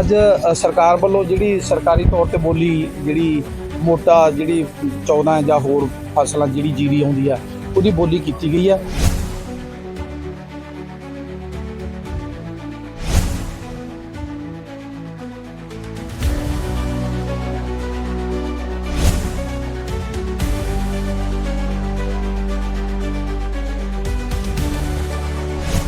ਅੱਜ ਸਰਕਾਰ ਵੱਲੋਂ ਜਿਹੜੀ ਸਰਕਾਰੀ ਤੌਰ ਤੇ ਬੋਲੀ, ਜਿਹੜੀ ਮੋਟਾ, ਜਿਹੜੀ 14 ਜਾਂ ਹੋਰ ਫਸਲਾਂ ਜਿਹੜੀ ਜੀਰੀ ਆਉਂਦੀ ਆ, ਉਹਦੀ ਬੋਲੀ ਕੀਤੀ ਗਈ ਆ।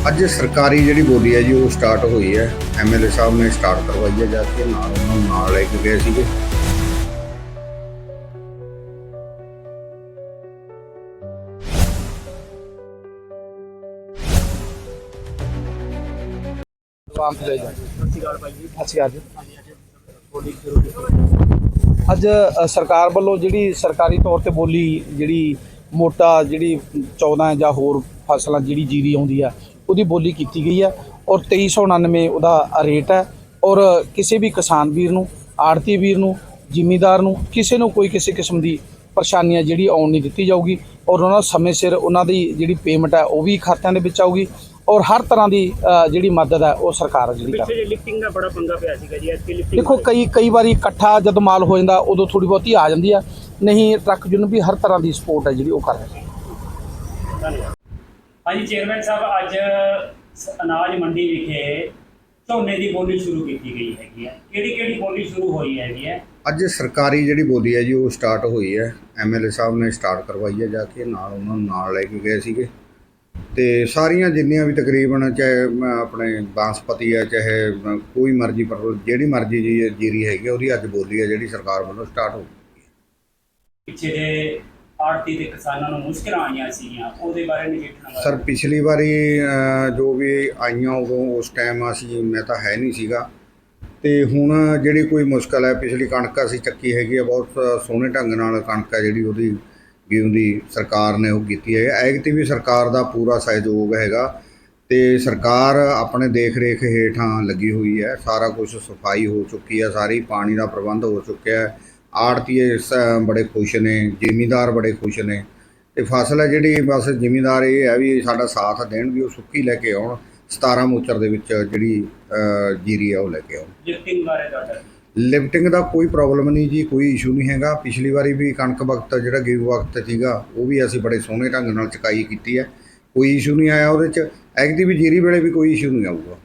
ਅੱਜ ਸਰਕਾਰੀ ਜਿਹੜੀ ਬੋਲੀ ਹੈ ਜੀ ਉਹ ਸਟਾਰਟ ਹੋਈ ਹੈ। ਐਮਐਲਏ ਸਾਹਿਬ ਨੇ ਸਟਾਰਟ ਕਰਵਾਈ ਹੈ ਜਾ ਕੇ ਨਾਲ ਉਹਨਾਂ ਨੂੰ ਨਾਲ ਲੈ ਕੇ ਗਏ ਸੀਗੇ। ਤੇ ਜਾ। ਅੱਜ ਸਰਕਾਰ ਵੱਲੋਂ ਜਿਹੜੀ ਸਰਕਾਰੀ ਤੌਰ ਤੇ ਬੋਲੀ ਜਿਹੜੀ ਮੋਟਾ ਜਿਹੜੀ 14 ਜਾਂ ਹੋਰ ਫਸਲਾਂ ਜਿਹੜੀ ਜੀਰੀ ਆਉਂਦੀ ਆ ਉਹਦੀ ਬੋਲੀ ਕੀਤੀ ਗਈ ਆ ਔਰ 2399 ਉਹਦਾ ਰੇਟ ਹੈ ਔਰ ਕਿਸੇ ਵੀ ਕਿਸਾਨ ਵੀਰ ਨੂੰ ਆੜਤੀ ਵੀਰ ਨੂੰ ਜ਼ਿਮੀਂਦਾਰ ਨੂੰ ਕਿਸੇ ਨੂੰ ਕੋਈ ਕਿਸੇ ਕਿਸਮ ਦੀ ਪਰੇਸ਼ਾਨੀਆਂ ਜਿਹੜੀ ਆਉਣ ਨਹੀਂ ਦਿੱਤੀ ਜਾਊਗੀ ਔਰ ਉਹਨਾਂ ਸਮੇਂ ਸਿਰ ਉਹਨਾਂ ਦੀ ਜਿਹੜੀ ਪੇਮੈਂਟ ਹੈ ਉਹ ਵੀ ਖਾਤਿਆਂ ਦੇ ਵਿੱਚ ਆਊਗੀ ਔਰ ਹਰ ਤਰ੍ਹਾਂ ਦੀ ਜਿਹੜੀ ਮਦਦ ਹੈ ਉਹ ਸਰਕਾਰ ਜਿਹੜੀ ਕਰ ਜੇ ਲਿਫਟਿੰਗ ਦਾ ਬੜਾ ਪੰਗਾ ਪਿਆ ਸੀਗਾ ਜੀ ਐਤਕੀ ਲਿਫਟਿੰਗ ਦੇਖੋ ਕਈ ਕਈ ਵਾਰੀ ਇਕੱਠਾ ਜਦੋਂ ਮਾਲ ਹੋ ਜਾਂਦਾ ਉਦੋਂ ਥੋੜੀ ਬਹੁਤੀ ਆ ਜਾਂਦੀ ਆ ਨਹੀਂ ਟਰੱਕ ਯੂਨੀਅਨ ਵੀ ਹਰ ਤਰ੍ਹਾਂ ਦੀ ਸਪੋਰਟ ਹੈ ਜਿਹੜੀ ਉਹ ਕਰ ਰਹੀ ਹੈ ਧੰਨਵਾਦ। ਹਾਂਜੀ ਚੇਅਰਮੈਨ ਸਾਹਿਬ ਅੱਜ ਸ- ਅਨਾਜ ਮੰਡੀ ਵਿਖੇ ਝੋਨੇ ਦੀ ਬੋਲੀ ਸ਼ੁਰੂ ਕੀਤੀ ਗਈ ਹੈਗੀ ਹੈ ਕਿਹੜੀ ਕਿਹੜੀ ਬੋਲੀ ਸ਼ੁਰੂ ਹੋਈ ਹੈਗੀ ਹੈ ਅੱਜ ਸਰਕਾਰੀ ਜਿਹੜੀ ਬੋਲੀ ਹੈ ਜੀ ਉਹ ਸਟਾਰਟ ਹੋਈ ਹੈ। ਐਮਐਲਏ ਸਾਹਿਬ ਨੇ ਸਟਾਰਟ ਕਰਵਾਈ ਹੈ ਜਾ ਕੇ ਨਾਲ ਉਹਨਾਂ ਨੂੰ ਨਾਲ ਲੈ ਕੇ ਗਏ ਸੀਗੇ। ਤੇ ਸਾਰੀਆਂ ਜਿੰਨੀਆਂ ਵੀ ਤਕਰੀਬਨ ਚਾਹੇ ਅਮ, ਆਪਣੇ ਬਾਸਪਤੀ ਹੈ ਚਾਹੇ ਅਮ, ਕੋਈ ਮਰਜ਼ੀ ਪਰ ਜਿਹੜੀ ਮਰਜ਼ੀ ਜੀ ਜੀਰੀ ਹੈਗੀ ਆ, ਉਹਦੀ ਅੱਜ ਬੋਲੀ ਹੈ ਜਿਹੜੀ ਸਰਕਾਰ ਵੱਲੋਂ ਸਟਾਰਟ ਹੋ। ਪਿੱਛੇ ਜੇ ਆੜਤੀ ਤੇ ਕਿਸਾਨਾਂ ਨੂੰ ਮੁਸ਼ਕਲਾਂ ਆਈਆਂ ਸੀਗੀਆਂ, ਉਹਦੇ ਬਾਰੇ ਨਜਿੱਠਣ ਸਰ, ਪਿਛਲੀ ਵਾਰੀ ਜੋ ਵੀ ਆਈਆਂ ਉਦੋਂ, ਉਸ ਟਾਈਮ ਅਸੀਂ, ਮੈਂ ਤਾਂ ਹੈ ਨਹੀਂ ਸੀਗਾ। ਤੇ ਹੁਣ ਜਿਹੜੀ ਕੋਈ ਮੁਸ਼ਕਲ ਹੈ, ਪਿਛਲੀ ਕਣਕ ਅਸੀਂ ਚੱਕੀ ਹੈਗੀ ਆ, ਬਹੁਤ ਸੋਹਣੇ ਢੰਗ ਨਾਲ ਕਣਕ ਹੈ ਜਿਹੜੀ ਉਹਦੀ ਗੇਮ ਦੀ ਸਰਕਾਰ ਨੇ ਉਹ ਕੀਤੀ ਹੈ। ਐਗਤੀ ਵੀ ਸਰਕਾਰ ਦਾ ਪੂਰਾ ਸਹਿਯੋਗ ਹੈਗਾ ਤੇ ਸਰਕਾਰ ਆਪਣੇ ਦੇਖ ਰੇਖ ਹੇਠਾਂ ਲੱਗੀ ਹੋਈ ਹੈ। ਸਾਰਾ ਕੁਝ ਸਫ਼ਾਈ ਹੋ ਚੁੱਕੀ ਹੈ, ਸਾਰੀ ਪਾਣੀ ਦਾ ਪ੍ਰਬੰਧ ਹੋ ਚੁੱਕਿਆ ਹੈ। ਆੜਤੀਏ ਬੜੇ ਖੁਸ਼ ਨੇ ਜ਼ਿਮੀਂਦਾਰ ਬੜੇ ਖੁਸ਼ ਨੇ। ਤੇ ਫਸਲ ਹੈ ਜਿਹੜੀ ਬਸ ਜ਼ਿਮੀਂਦਾਰ ਇਹ ਹੈ ਵੀ ਸਾਡਾ ਸਾਥ ਦੇਣ ਵੀ ਉਹ ਸੁੱਕੀ ਲੈ ਕੇ ਆਉਣ 17 ਮੋਚਰ ਦੇ ਵਿੱਚ ਜਿਹੜੀ ਜੀਰੀ ਆ ਉਹ ਲੈ ਕੇ ਆਉਣ। ਲਿਫਟਿੰਗ ਬਾਰੇ ਤੁਹਾਡਾ ਲਿਫਟਿੰਗ ਦਾ ਕੋਈ ਪ੍ਰੋਬਲਮ ਨਹੀਂ ਜੀ ਕੋਈ ਇਸ਼ੂ ਨਹੀਂ ਹੈਗਾ। ਪਿਛਲੀ ਵਾਰੀ ਵੀ ਕਣਕ ਵਕਤ ਜਿਹੜਾ ਗੇਹੂ ਵਕਤ ਸੀਗਾ ਉਹ ਵੀ ਅਸੀਂ ਬੜੇ ਸੋਹਣੇ ਢੰਗ ਨਾਲ ਚੁਕਾਈ ਕੀਤੀ ਹੈ। ਕੋਈ ਇਸ਼ੂ ਨਹੀਂ ਆਇਆ ਉਹਦੇ ਚ। ਐਗਦੀ ਵੀ ਜੀਰੀ ਵੇਲੇ ਵੀ ਕੋਈ ਇਸ਼ੂ ਨਹੀਂ ਆਊਗਾ।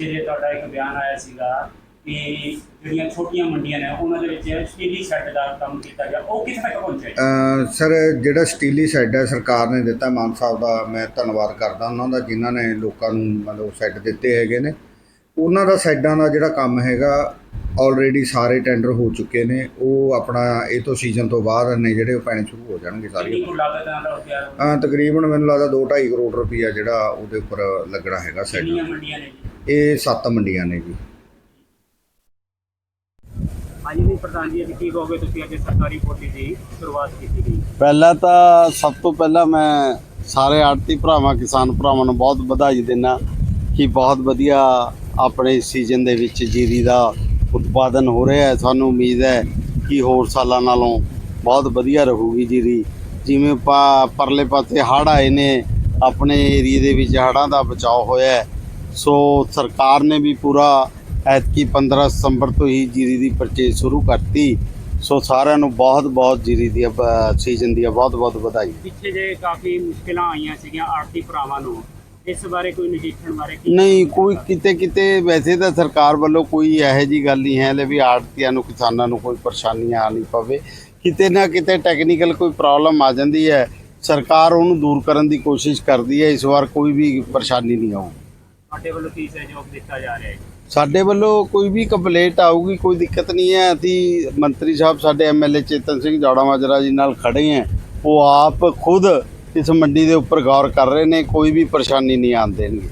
ਜੇ ਤੁਹਾਡਾ ਇੱਕ ਬਿਆਨ ਆਇਆ ਸੀਗਾ ਕਿ ਜਿਹੜੀਆਂ ਛੋਟੀਆਂ ਮੰਡੀਆਂ ਨੇ ਉਹਨਾਂ ਦੇ ਵਿੱਚ ਸਟੀਲੀ ਸ਼ੈੱਡ ਦਾ ਕੰਮ ਕੀਤਾ ਗਿਆ। ਉਹ ਕਿੱਥੇ ਤੱਕ ਪਹੁੰਚਿਆ ਜੀ? ਅ, ਸਰ ਜਿਹੜਾ ਸਟੀਲੀ ਸੈੱਡ ਹੈ ਸਰਕਾਰ ਨੇ ਦਿੱਤਾ ਮਾਨ ਸਾਹਿਬ ਦਾ ਮੈਂ ਧੰਨਵਾਦ ਕਰਦਾ ਉਹਨਾਂ ਦਾ ਜਿਨ੍ਹਾਂ ਨੇ ਲੋਕਾਂ ਨੂੰ ਮਤਲਬ ਸੈੱਡ ਦਿੱਤੇ ਹੈਗੇ ਨੇ। ਉਹਨਾਂ ਦਾ ਸੈੱਡਾਂ ਦਾ ਜਿਹੜਾ ਕੰਮ ਹੈਗਾ ਆਲਰੇਡੀ ਸਾਰੇ ਟੈਂਡਰ ਹੋ ਚੁੱਕੇ ਨੇ। ਉਹ ਆਪਣਾ ਇਹ ਤੋਂ ਸੀਜ਼ਨ ਤੋਂ ਬਾਅਦ ਨੇ ਜਿਹੜੇ ਉਹ ਪੈਣੇ ਸ਼ੁਰੂ ਹੋ ਜਾਣਗੇ ਸਾਰੇ ਹੋ? ਤਕਰੀਬਨ ਮੈਨੂੰ ਲੱਗਦਾ 2.5 ਕਰੋੜ ਰੁਪਈਆ ਜਿਹੜਾ ਉਹਦੇ ਉੱਪਰ ਲੱਗਣਾ ਹੈਗਾ ਜੀ? ਇਹ ਸੱਤ ਮੰਡੀਆਂ ਨੇ ਜੀ। ਹਾਂਜੀ ਜੀ ਪ੍ਰਧਾਨ ਜੀ ਅੱਜ ਕੀ ਕਹੋਗੇ ਤੁਸੀਂ ਅੱਜ ਸਰਕਾਰੀ ਪੋਲੀ ਦੀ ਸ਼ੁਰੂਆਤ ਕੀਤੀ ਗਈ। ਪਹਿਲਾਂ ਤਾਂ ਸਭ ਤੋਂ ਪਹਿਲਾਂ ਮੈਂ ਸਾਰੇ ਆੜਤੀ ਭਰਾਵਾਂ, ਕਿਸਾਨ ਭਰਾਵਾਂ ਨੂੰ ਬਹੁਤ ਵਧਾਈ ਦਿੰਦਾ ਕਿ ਬਹੁਤ ਵਧੀਆ ਆਪਣੇ ਸੀਜ਼ਨ ਦੇ ਵਿੱਚ ਜੀਰੀ ਦਾ ਉਤਪਾਦਨ ਹੋ ਰਿਹਾ ਹੈ। ਸਾਨੂੰ ਉਮੀਦ ਹੈ ਕਿ ਹੋਰ ਸਾਲਾਂ ਨਾਲੋਂ ਬਹੁਤ ਵਧੀਆ ਰਹੂਗੀ ਜੀਰੀ। ਜਿਵੇਂ ਪਾ ਪਰਲੇ ਪਾਸੇ ਹੜ੍ਹ ਆਏ ਨੇ, ਆਪਣੇ ਏਰੀਏ ਦੇ ਵਿੱਚ ਹੜ੍ਹਾਂ ਦਾ ਬਚਾਅ ਹੋਇਆ ਸੋ ਸਰਕਾਰ ਨੇ ਵੀ ਪੂਰਾ ਐਤਕੀ 15 ਸਤੰਬਰ ਤੋਂ ਹੀ ਜੀਰੀ ਦੀ ਪਰਚੇਜ਼ ਸ਼ੁਰੂ ਕਰਤੀ। ਸੋ ਸਾਰਿਆਂ ਨੂੰ ਬਹੁਤ ਬਹੁਤ ਜੀਰੀ ਦੀ ਸੀਜ਼ਨ ਦੀ ਬਹੁਤ ਬਹੁਤ ਵਧਾਈ। ਪਿੱਛੇ ਜੇ ਕਾਫੀ ਮੁਸ਼ਕਿਲਾਂ ਆਈਆਂ ਸੀਗੀਆਂ ਆਰਥਿਕ ਭਰਾਵਾਂ ਨੂੰ। ਇਸ ਬਾਰੇ ਕੋਈ ਨਜਿੱਠਣ ਬਾਰੇ ਨਹੀਂ ਕੋਈ ਕਿਤੇ ਕਿਤੇ ਵੈਸੇ ਤਾਂ ਸਰਕਾਰ ਵੱਲੋਂ ਕੋਈ ਇਹੋ ਜੀ ਗੱਲ ਨਹੀਂ ਹੈ ਲੈ ਵੀ ਆੜਤੀਆਂ ਨੂੰ ਕਿਸਾਨਾਂ ਨੂੰ ਕੋਈ ਪਰੇਸ਼ਾਨੀ ਆ ਨਹੀਂ ਪਵੇ। ਕਿਤੇ ਨਾ ਕਿਤੇ ਟੈਕਨੀਕਲ ਕੋਈ ਪ੍ਰੋਬਲਮ ਆ ਜਾਂਦੀ ਹੈ। ਸਰਕਾਰ ਉਹਨੂੰ ਦੂਰ ਕਰਨ ਦੀ ਕੋਸ਼ਿਸ਼ ਕਰਦੀ ਹੈ ਇਸ ਵਾਰ ਕੋਈ ਵੀ ਪਰੇਸ਼ਾਨੀ ਨਹੀਂ ਆਊ ਤੁਹਾਡੇ ਵੱਲੋਂ ਕੀ ਸਹਿਯੋਗ ਦਿੱਤਾ ਜਾ ਰਿਹਾ ਹੈ? ਸਾਡੇ ਵੱਲੋਂ ਕੋਈ ਵੀ ਕੰਪਲੇਂਟ ਆਊਗੀ, ਕੋਈ ਦਿੱਕਤ ਨਹੀਂ ਹੈ। ਅਸੀਂ ਮੰਤਰੀ ਸਾਹਿਬ, ਸਾਡੇ ਐਮਐਲਏ ਚੇਤਨ ਸਿੰਘ ਜੌੜਾ ਮਾਜਰਾ ਜੀ ਨਾਲ ਖੜੇ ਹੈ। ਉਹ ਆਪ ਖੁਦ ਇਸ ਮੰਡੀ ਦੇ ਉੱਪਰ ਗੌਰ ਕਰ ਰਹੇ ਨੇ, ਕੋਈ ਵੀ ਪਰੇਸ਼ਾਨੀ ਨਹੀਂ ਆਉਣ ਦੇਣਗੇ